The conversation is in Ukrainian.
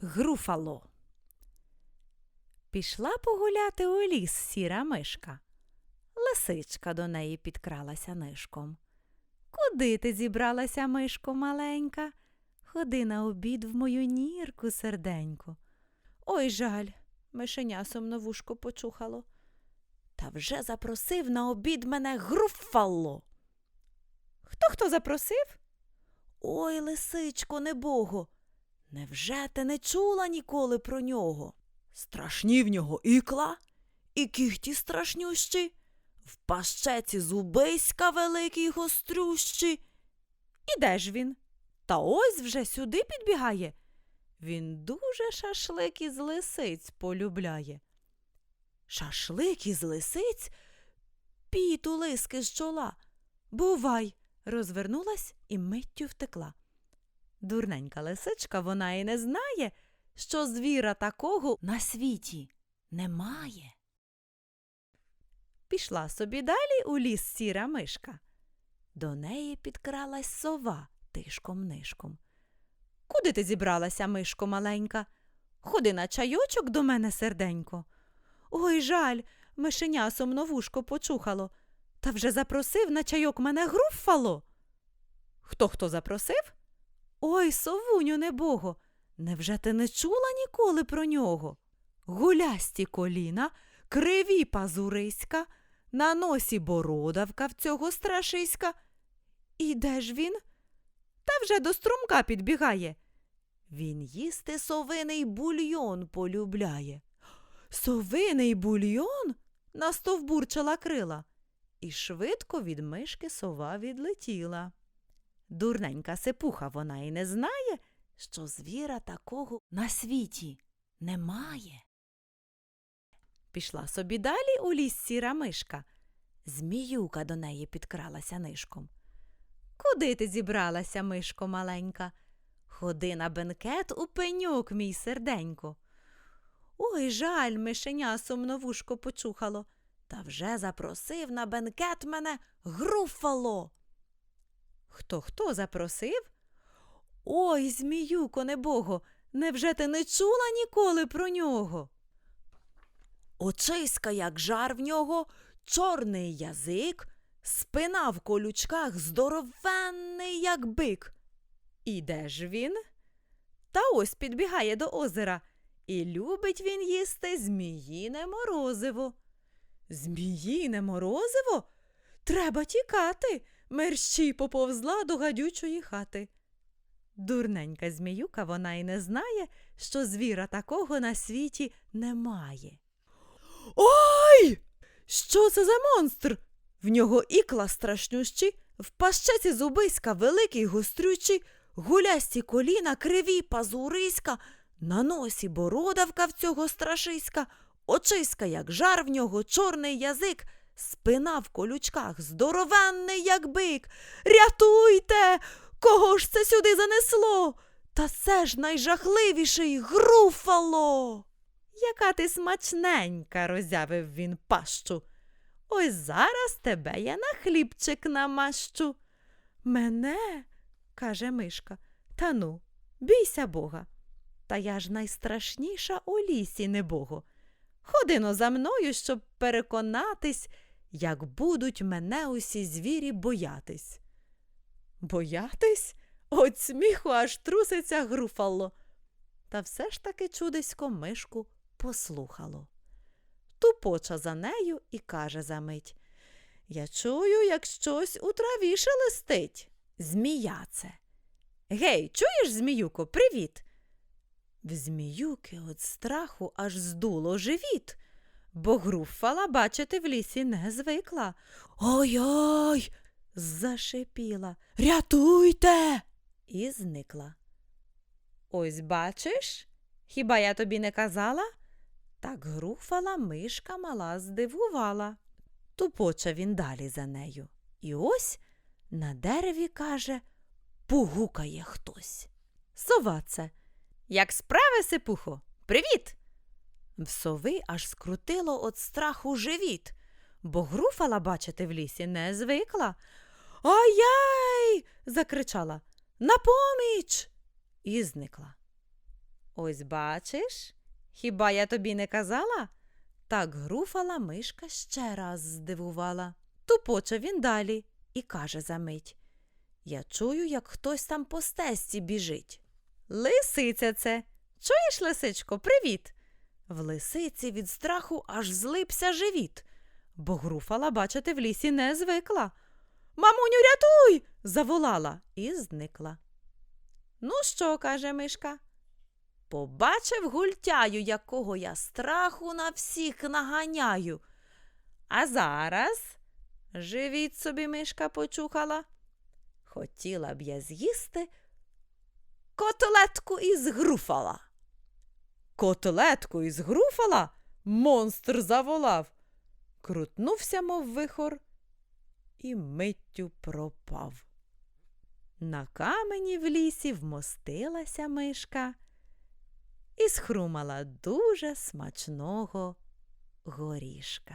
Груфало. Пішла погуляти у ліс сіра мишка. Лисичка до неї підкралася нишком. Куди ти зібралася, мишко маленька? Ходи на обід в мою нірку, серденько. Ой, жаль, мишеня сумновушко почухало. Та вже запросив на обід мене груфало. Хто хто запросив? Ой, лисичко, небого, невже ти не чула ніколи про нього? Страшні в нього ікла, і кіхті страшнющі, в пащеці зубиська великі й гострющі. І де ж він? Та ось вже сюди підбігає. Він дуже шашлик із лисиць полюбляє. Шашлик із лисиць? Піту лиски з чола. Бувай, розвернулась і миттю втекла. Дурненька лисичка, вона і не знає, що звіра такого на світі немає. Пішла собі далі у ліс сіра мишка. До неї підкралась сова тишком нишком. Куди ти зібралася, мишко маленька? Ходи на чайочок до мене, серденько. Ой, жаль, мишеня сумновушко почухало. Та вже запросив на чайок мене груфало. Хто хто запросив? Ой, совуню небого, невже ти не чула ніколи про нього? Гулясті коліна, криві пазуриська, на носі бородавка в цього страшиська. І де ж він? Та вже до струмка підбігає. Він їсти совиний бульйон полюбляє. Совиний бульйон? настовбурчала крила, і швидко від мишки сова відлетіла. Дурненька сипуха вона і не знає, що звіра такого на світі немає. Пішла собі далі у ліс сіра мишка. Зміюка до неї підкралася нишком. Куди ти зібралася, мишко маленька? Ходи на бенкет у пеньок, мій серденько. Ой, жаль, мишеня сумновушко почухало, та вже запросив на бенкет мене груфало. Хто хто запросив? Ой, зміюко небого, невже ти не чула ніколи про нього? Очиська, як жар в нього, чорний язик, спина в колючках здоровенний, як бик. І де ж він? Та ось підбігає до озера, і любить він їсти зміїне морозиво. Зміїне морозиво? Треба тікати. Мерщій поповзла до гадючої хати. Дурненька зміюка вона й не знає, що звіра такого на світі немає. Ой! Що це за монстр? В нього ікла страшнющі, в пащеці зубиська великий гострючий, гулясті коліна, криві пазуриська, на носі бородавка в цього страшиська, очиська, як жар в нього, чорний язик, спина в колючках, здоровенний, як бик. Рятуйте! Кого ж це сюди занесло? Та це ж найжахливіший груфало. Яка ти смачненька, роззявив він пащу. Ось зараз тебе я на хлібчик намащу. Мене, каже мишка, та ну, бійся бога. Та я ж найстрашніша у лісі, небого. Ходино за мною, щоб переконатись, як будуть мене усі звірі боятись. Боятись? От сміху аж труситься груфало. Та все ж таки чудесько мишку послухало. Тупоча за нею і каже за мить Я чую, як щось у траві шелестить. Змія це. Гей, чуєш, зміюко, привіт. В зміюки від страху аж здуло живіт, бо груфала бачити в лісі не звикла. Ой-ой. зашипіла. Рятуйте. І зникла. Ось бачиш, хіба я тобі не казала? Так груфала мишка мала здивувала. Тупоча він далі за нею. І ось на дереві, каже, пугукає хтось. Сова це. Як справи, сипухо? Привіт. В сови аж скрутило от страху живіт, бо груфала бачити в лісі не звикла. Ай-яй. закричала. На поміч. І зникла. Ось бачиш, хіба я тобі не казала? Так груфала мишка ще раз здивувала. Тупоче він далі і каже за мить. Я чую, як хтось там по стежці біжить. Лисиця це. Чуєш, лисичко, привіт. В лисиці від страху аж злипся живіт, бо груфала бачити в лісі не звикла. Мамуню, рятуй. заволала і зникла. Ну що, каже мишка? Побачив гультяю, якого я страху на всіх наганяю. А зараз живіт собі мишка почухала. Хотіла б я з'їсти котлетку із груфала. Котлетку із груфала? Монстр заволав. Крутнувся, мов вихор, і миттю пропав. На камені в лісі вмостилася мишка і схрумала дуже смачного горішка.